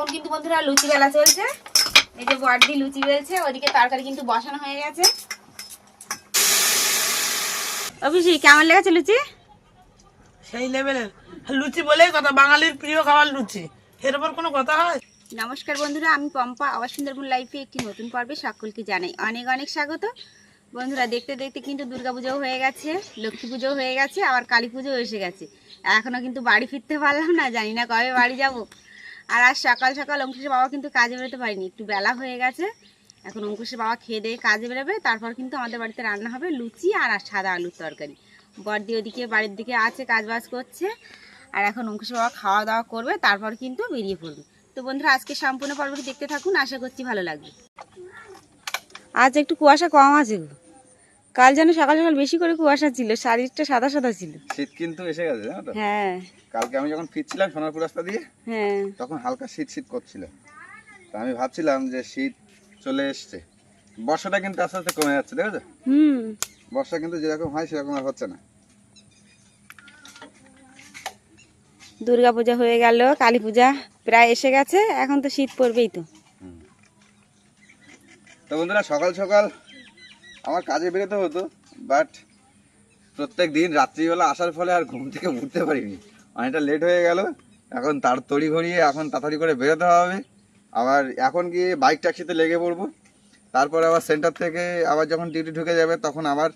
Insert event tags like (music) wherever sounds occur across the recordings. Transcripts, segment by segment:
এখন কিন্তু বন্ধুরা লুচি বেলা চলছে। এই যে বড়দি লুচি বেলছে ওদিকে তরকারি কিন্তু বসানো হয়ে গেছে। অফিসি কেমন লেগেছে লুচি? সেই লেভেলের। লুচি বলেই কথা বাঙালির প্রিয় খাবার লুচি। এর উপর কোনো কথা হয়? নমস্কার বন্ধুরা আমি পম্পা। আবার সুন্দরবন লাইফে একটি নতুন পর্বে সকলকে জানাই অনেক অনেক স্বাগত। বন্ধুরা দেখতে দেখতে কিন্তু দুর্গাপুজোও হয়ে গেছে লক্ষ্মী পুজোও হয়ে গেছে আবার কালী পুজোও এসে গেছে। এখনও কিন্তু বাড়ি ফিরতে পারলাম না জানি না কবে বাড়ি যাব। আর আজ সকাল সকাল অঙ্কুশের বাবা কিন্তু কাজে বেরোতে পারিনি। একটু বেলা হয়ে গেছে। এখন অঙ্কুশের বাবা খেয়ে দিয়ে কাজে বেরোবে। তারপর কিন্তু আমাদের বাড়িতে রান্না হবে লুচি আর সাদা আলুর তরকারি। বড়দি ওদিকে বাড়ির দিকে আছে কাজ বাজ করছে। আর এখন অঙ্কুশের বাবা খাওয়া দাওয়া করবে, তারপর কিন্তু বেরিয়ে পড়বে। তো বন্ধুরা, আজকে সম্পূর্ণ পর্বটি দেখতে থাকুন। আশা করছি ভালো লাগবে। আজ একটু কুয়াশা কম আছে। কাল যেন সকাল সকাল বেশি করে কুয়াশা ছিল শাড়িটা সাদা সাদা ছিল। শীত কিন্তু এসে গেছে জানো তো? হ্যাঁ। কালকে আমি যখন ফিরছিলাম সোনারপুর রাস্তা দিয়ে হ্যাঁ। তখন হালকা শীত শীত করছিল। তো আমি ভাবছিলাম যে শীত চলে এসছে। বর্ষাটা কিন্তু আস্তে আস্তে কমে যাচ্ছে দেখেছ? হুম। বর্ষা কিন্তু যেরকম হয় সেরকম আর হচ্ছে না। দুর্গা পূজা হয়ে গেল কালী পূজা প্রায় এসে গেছে এখন তো শীত পড়বেই তো। তো বন্ধুরা সকাল সকাল আমার কাজে বেরোতে হতো বাট প্রত্যেক দিন রাত্রিবেলা আসার ফলে আর ঘুম থেকে উঠতে পারিনি। অনেকটা লেট হয়ে গেল, এখন তার তড়ি ঘড়িয়ে এখন তাড়াতাড়ি করে বেরোতে হবে। আবার এখন গিয়ে বাইক ট্যাক্সিতে লেগে পড়ব। তারপর আবার সেন্টার থেকে আবার যখন ডিউটি ঢুকে যাবে, তখন আবার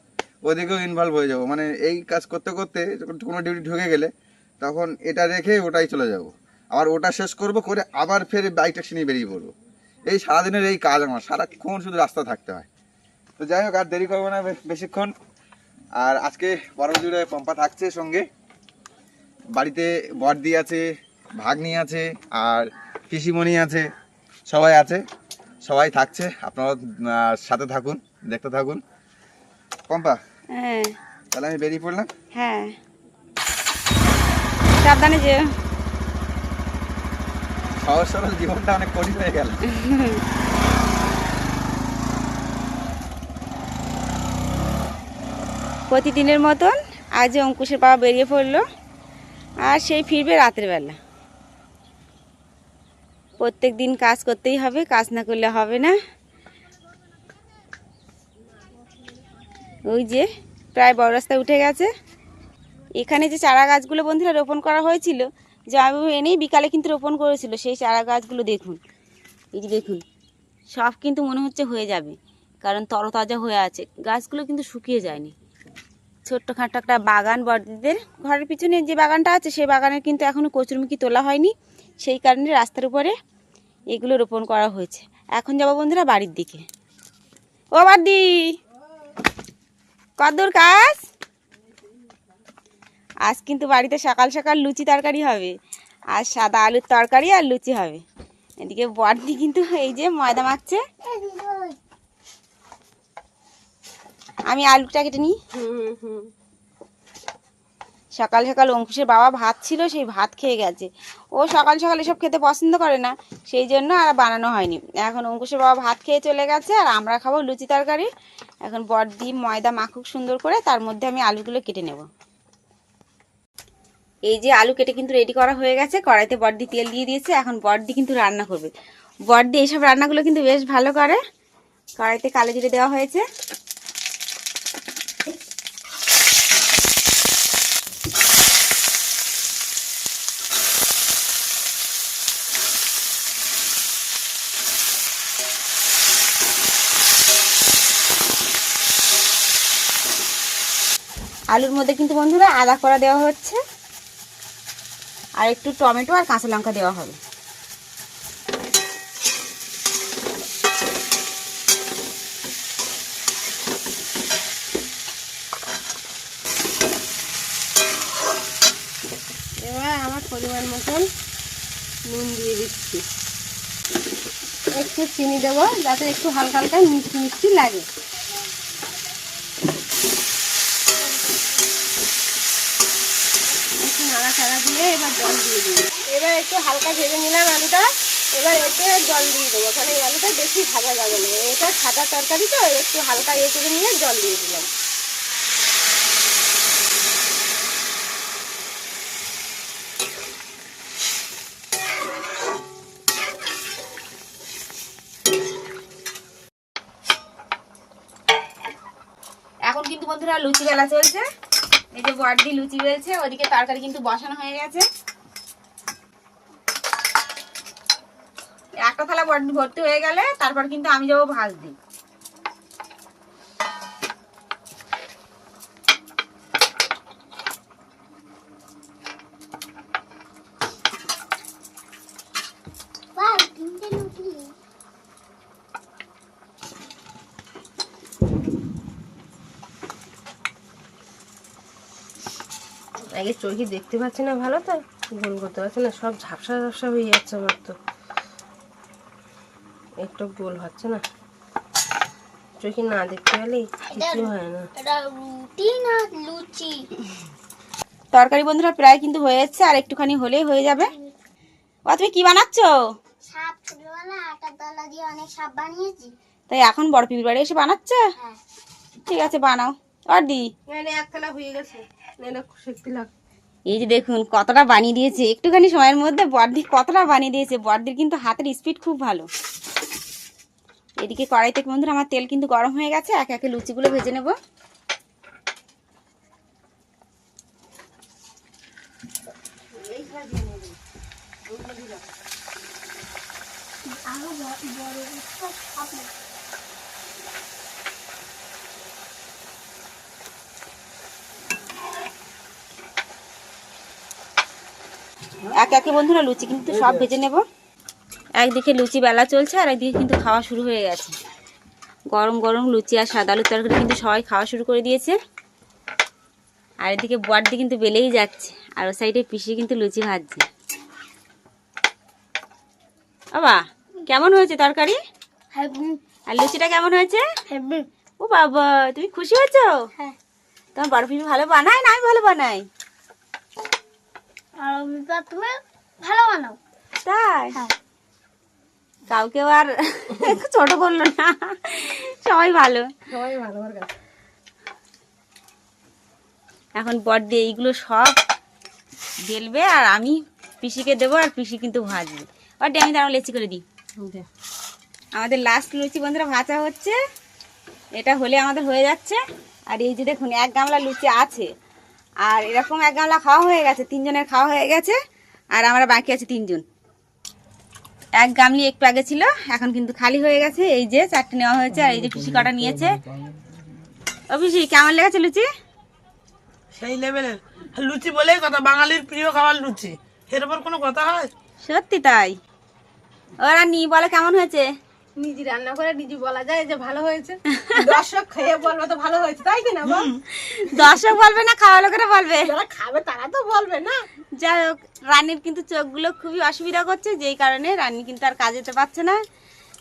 ওদিকেও ইনভলভ হয়ে যাব। মানে এই কাজ করতে করতে যখন কোনো ডিউটি ঢুকে গেলে, তখন এটা রেখে ওটাই চলে যাব। আবার ওটা শেষ করব করে আবার ফের বাইক ট্যাক্সি নিয়ে বেরিয়ে পড়ব। এই সারাদিনের এই কাজ আমার, সারাক্ষণ শুধু রাস্তা থাকতে হয়। তো যাই হোক আর দেরি করব না বেশিক্ষণ। আর আজকে বড় জুড়ে পম্পা থাকছে সঙ্গে। বাড়িতে বড়দি আছে ভাগ্নি আছে আর পিসিমণি আছে সবাই আছে সবাই থাকছে। আপনারা সাথে থাকুন দেখতে থাকুন। পম্পা হ্যাঁ। তাহলে আমি বেরিয়ে পড়লাম? হ্যাঁ। সাবধানে যে সহজ সরল জীবনটা অনেক কঠিন হয়ে গেল। (laughs) প্রতিদিনের মতন আজ অঙ্কুশের বাবা বেরিয়ে পড়ল আর সেই ফিরবে রাতের বেলা। প্রত্যেক দিন কাজ করতেই হবে, কাজ না করলে হবে না। ওই যে প্রায় বড় রাস্তায় উঠে গেছে। এখানে যে চারা গাছগুলো বন্ধুরা রোপণ করা হয়েছিল, জামাইবাবু এনেই বিকালে কিন্তু রোপণ করেছিল, সেই চারা গাছগুলো দেখুন। এই যে দেখুন, সব কিন্তু মনে হচ্ছে হয়ে যাবে, কারণ তরতাজা হয়ে আছে। গাছগুলো কিন্তু শুকিয়ে যায়নি। ছোট্টখাটো একটা বাগান বড়দিদের ঘরের পিছনে যে বাগানটা আছে সেই বাগানের কিন্তু এখনও কচুরমুখী তোলা হয়নি। সেই কারণে রাস্তার উপরে এগুলো রোপণ করা হয়েছে। এখন যাব বন্ধুরা বাড়ির দিকে। ও বাদি কদ্দূর কাজ আজ কিন্তু বাড়িতে সকাল সকাল লুচি তরকারি হবে। আর সাদা আলুর তরকারি আর লুচি হবে। এদিকে বড়দি কিন্তু এই যে ময়দা মাখছে। আমি আলুটা কেটে নিই। সকাল সকাল অঙ্কুশের বাবা ভাত ছিল সেই ভাত খেয়ে গেছে। ও সকাল সকাল এসব খেতে পছন্দ করে না সেই জন্য আর বানানো হয়নি। এখন অঙ্কুশের বাবা ভাত খেয়ে চলে গেছে আর আমরা খাব লুচি তরকারি। এখন বড়দি ময়দা মাখুক সুন্দর করে তার মধ্যে আমি আলুগুলো কেটে নেব। এই যে আলু কেটে কিন্তু রেডি করা হয়ে গেছে কড়াইতে বড়দি তেল দিয়ে দিয়েছে এখন বড়দি কিন্তু রান্না করবে। বড়দি এইসব রান্নাগুলো কিন্তু বেশ ভালো করে। কড়াইতে কালো জিরে দেওয়া হয়েছে। আলুর মধ্যে কিন্তু বন্ধুরা আদা করা দেওয়া হচ্ছে। আর একটু টমেটো আর কাঁচা লঙ্কা দেওয়া হবে। এবার আমার পরিমাণ মতন নুন দিয়ে দিচ্ছি। একটু চিনি দেবো, যাতে একটু হালকা হালকা মিষ্টি মিষ্টি লাগে। জল দিয়ে দিই এবার একটু হালকা ভেজে নিলাম আলুটা। এবার এতে জল দিয়ে দেবো, কারণ এই আলুটা বেশি ভাজা যাবে না। এটা সাদা তরকারি তো, একটু হালকা ইয়ে করে নিয়ে জল দিয়ে দিলাম। এখন কিন্তু বন্ধুরা লুচি বেলা চলছে। এই যে বর্দি লুচি বেলছে, ওদিকে তরকারি কিন্তু বসানো হয়ে গেছে। একটা থালা ভর্তি হয়ে গেলে তারপর কিন্তু আমি যাব ভাজ দিই আগে চোখে দেখতে পাচ্ছি না ভালো তো গোল করতে পারছি না সব ঝাপসা ঝাপসা হয়ে যাচ্ছে আমার তো। একটু গোল হচ্ছে না। চোখে না দেখতে পেলে কিছু হয় না। রুটি না লুচি? তরকারি বন্ধুরা প্রায় কিন্তু হয়ে যাচ্ছে আর একটুখানি হলেই হয়ে যাবে। ও তুমি কি বানাচ্ছো? সাপ ছোটবেলা আটা দলা দিয়ে অনেক সাপ বানিয়েছি। তাই এখন বড় পিপির বাড়ি এসে বানাচ্ছে? হ্যাঁ। ঠিক আছে বানাও। আর দি? হয়ে গেছে। না শিখতে লাগ এই যে দেখুন কতটা বানিয়ে দিয়েছে। একটুখানি সময়ের মধ্যে বর্দি কতটা বানিয়ে দিয়েছে। বর্দির কিন্তু হাতের স্পিড খুব ভালো। এদিকে কড়াইতে বন্ধুরা আমার তেল কিন্তু গরম হয়ে গেছে, একে একে লুচিগুলো ভেজে নেব। একে একে বন্ধুরা লুচি কিন্তু সব ভেজে নেব একদিকে লুচি বেলা চলছে আর একদিকে কিন্তু খাওয়া শুরু হয়ে গেছে। গরম গরম লুচি আর সাদা আলুর তরকারি কিন্তু সবাই খাওয়া শুরু করে দিয়েছে। আর এদিকে বড়দি কিন্তু বেলেই যাচ্ছে আর ও সাইডে পিসি কিন্তু লুচি ভাজছে। বাবা কেমন হয়েছে তরকারি? আর লুচিটা কেমন হয়েছে? ও বাবা তুমি খুশি হয়েছো? হ্যাঁ। তোমার বড় পিসি ভালো বানায় না আমি ভালো বানাই? আর তুমি ভালো বানাও। তাই? হ্যাঁ। কাউকেও আর ছোট করল না। সবাই ভালো। সবাই ভালো আমার কাছে। এখন বড়দি এইগুলো সব ঢেলবে আর আমি পিসিকে দেবো আর পিসি কিন্তু ভাজবে। বড়দি আমি তার লেচি করে দিই। আমাদের লাস্ট লুচি বন্ধুরা ভাজা হচ্ছে। এটা হলে আমাদের হয়ে যাচ্ছে। আর এই যে দেখুন এক গামলা লুচি আছে। আর এরকম এক গামলা খাওয়া হয়ে গেছে তিনজনের খাওয়া হয়ে গেছে। আর আমরা বাকি আছে তিনজন। এক গামলি একটু আগে ছিল এখন কিন্তু খালি হয়ে গেছে। এই যে চারটে নেওয়া হয়েছে আর এই যে পিসি কটা নিয়েছে। ও পিসি কেমন লেগেছে লুচি? সেই লেভেলের। লুচি বলেই কথা বাঙালির প্রিয় খাবার লুচি। এর উপর কোনো কথা হয়? সত্যি তাই। ওরা নি বলে কেমন হয়েছে? নিজে রান্না করে নিজে বলা যায় যে ভালো হয়েছে। দর্শক খেয়ে বলবে তো ভালো হয়েছে তাই কি না বল দর্শক বলবে না খাওয়া লোকেরা বলবে। যারা খাবে তারা তো বলবে না। যাই হোক, রানীর কিন্তু চোখগুলো খুবই অসুবিধা করছে, যেই কারণে রানী কিন্তু আর কাজ যেতে পারছে না।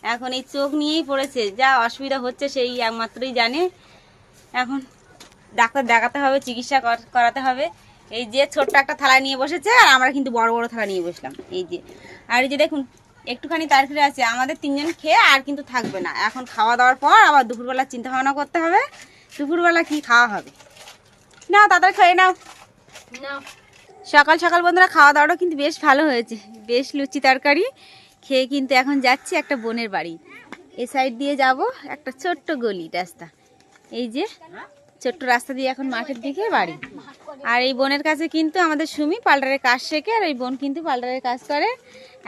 এখন এই চোখ নিয়েই পড়েছে, যা অসুবিধা হচ্ছে সেই একমাত্রই জানে। এখন ডাক্তার দেখাতে হবে, চিকিৎসা কর- করাতে হবে। এই যে ছোট্ট একটা থালা নিয়ে বসেছে, আর আমরা কিন্তু বড় বড় থালা নিয়ে বসলাম, এই যে। আর এই যে দেখুন, একটুখানি তারফিরে আছে, আমাদের তিনজন খেয়ে আর কিন্তু থাকবে না। এখন খাওয়া দাওয়ার পর আবার দুপুরবেলা চিন্তা ভাবনা করতে হবে, দুপুরবেলা কি খাওয়া হবে। না তাড়াতাড়ি খেয়ে নাও। না সকাল সকাল বন্ধুরা খাওয়া দাওয়াটা কিন্তু বেশ ভালো হয়েছে। বেশ লুচি তরকারি, খেয়ে কিন্তু এখন যাচ্ছি একটা বোনের বাড়ি। এ সাইড দিয়ে যাব, একটা ছোট্ট গলি, রাস্তা। এই যে ছোট্ট রাস্তা দিয়ে এখন মাঠের দিকে বাড়ি। আর এই বোনের কাছে কিন্তু আমাদের সুমি পাল্টারের কাজ শেখে, আর ওই বোন কিন্তু পাল্টারের কাজ করে।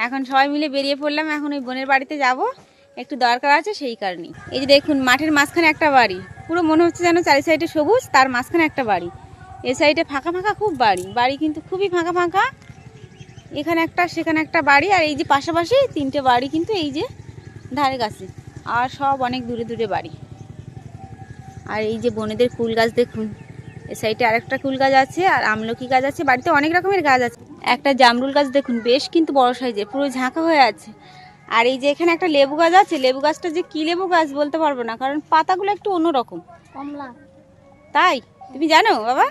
এখন সবাই মিলে বেরিয়ে পড়লাম, এখন ওই বোনের বাড়িতে যাব। একটু দরকার আছে সেই কারণেই। এই যে দেখুন, মাঠের মাঝখানে একটা বাড়ি। পুরো মনে হচ্ছে যেন চারি সাইডে সবুজ, তার মাঝখানে একটা বাড়ি। এ সাইডে ফাঁকা ফাঁকা খুব বাড়ি। বাড়ি কিন্তু খুবই ফাঁকা ফাঁকা। এখানে একটা সেখানে একটা বাড়ি আর এই যে পাশাপাশি তিনটে বাড়ি কিন্তু এই যে ধারে কাছে আর সব অনেক দূরে দূরে বাড়ি। আর এই যে বনেদের কুল গাছ দেখুন এ সাইডে আরেকটা কুল গাছ আছে আর আমলকি গাছ আছে বাড়িতে অনেক রকমের গাছ আছে। একটা জামরুল গাছ দেখুন বেশ কিন্তু বড় সাইজের পুরো ঝাঁকা হয়ে আছে। আর এই যে এখানে একটা লেবু গাছ আছে লেবু গাছটা যে কি লেবু গাছ বলতে পারব না কারণ পাতাগুলো একটু অন্যরকম। কমলা। তাই? তুমি জানো বাবা?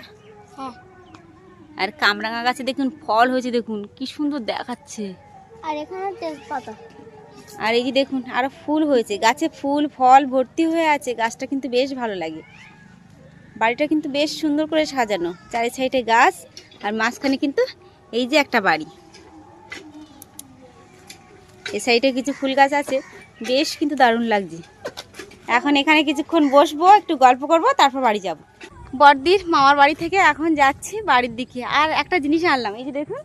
আর কামরাঙা গাছে দেখুন ফল হয়েছে দেখুন কি সুন্দর দেখাচ্ছে। আর এখানে তেজপাতা। আর এই যে দেখুন আরও ফুল হয়েছে। গাছে ফুল ফল ভর্তি হয়ে আছে। গাছটা কিন্তু বেশ ভালো লাগে। বাড়িটা কিন্তু বেশ সুন্দর করে সাজানো। চারি সাইডে গাছ আর মাঝখানে কিন্তু এই যে একটা বাড়ি। এ সাইডে কিছু ফুল গাছ আছে। বেশ কিন্তু দারুণ লাগছে। এখন এখানে কিছুক্ষণ বসবো একটু গল্প করব তারপর বাড়ি যাব। বড়দির মামার বাড়ি থেকে এখন যাচ্ছি বাড়ির দিকে। আর একটা জিনিস আনলাম এই যে দেখুন।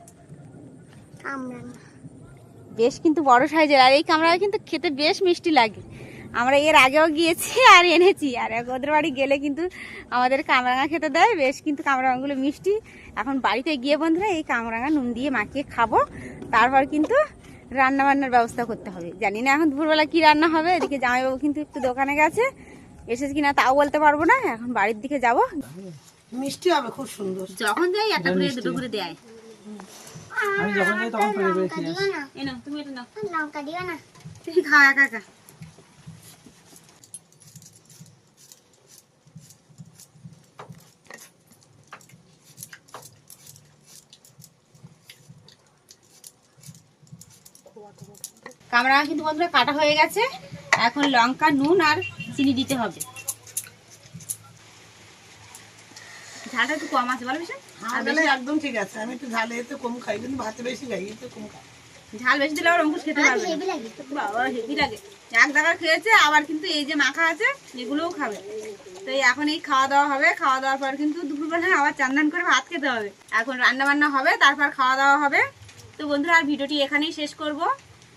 বেশ কিন্তু বড় সাইজের আর এই কামড়া কিন্তু খেতে বেশ মিষ্টি লাগে। আমরা এর আগেও গিয়েছি আর এনেছি আর ওদের বাড়ি গেলে কিন্তু আমাদের কামরাঙা খেতে দেয়। বেশ কিন্তু কামরাঙাগুলো মিষ্টি। এখন বাড়িতে গিয়ে বন্ধুরা এই কামরাঙা নুন দিয়ে মাখিয়ে খাব। তারপর কিন্তু রান্না বান্নার ব্যবস্থা করতে হবে। জানি না এখন দুপুরবেলা কি রান্না হবে এদিকে জামাইবাবু কিন্তু একটু দোকানে গেছে। এসেছে কিনা তাও বলতে পারব না এখন বাড়ির দিকে যাব। মিষ্টি হবে খুব সুন্দর। যখন যাই একটা করে দুটো করে দেয় আমি যখন যাই তখন করে করে খেয়ে আসি। এই নাও তুমি এটা নাও। লঙ্কা দিও না। তুমি খাও একা একা। কামড়া কিন্তু বন্ধুরা কাটা হয়ে গেছে। এখন লঙ্কা নুন আর চিনি দিতে হবে। ঝালটা একটু কম আছে বলো বিষয় একদম ঠিক আছে। আমি একটু ঝালে এতে কম খাই কিন্তু ভাতে বেশি খাই এতে কম খাই। ঝাল বেশি দিলে আবার অঙ্কুশ খেতে পারবে লাগে বাবা হেভি লাগে। এক জায়গা খেয়েছে আবার কিন্তু এই যে মাখা আছে এগুলোও খাবে। তো এই এখন এই খাওয়া দাওয়া হবে। খাওয়া দাওয়ার পর কিন্তু দুপুরবেলা আবার চান্দান করে ভাত খেতে হবে। এখন রান্না বান্না হবে তারপর খাওয়া দাওয়া হবে। তো বন্ধুরা আর ভিডিওটি এখানেই শেষ করব।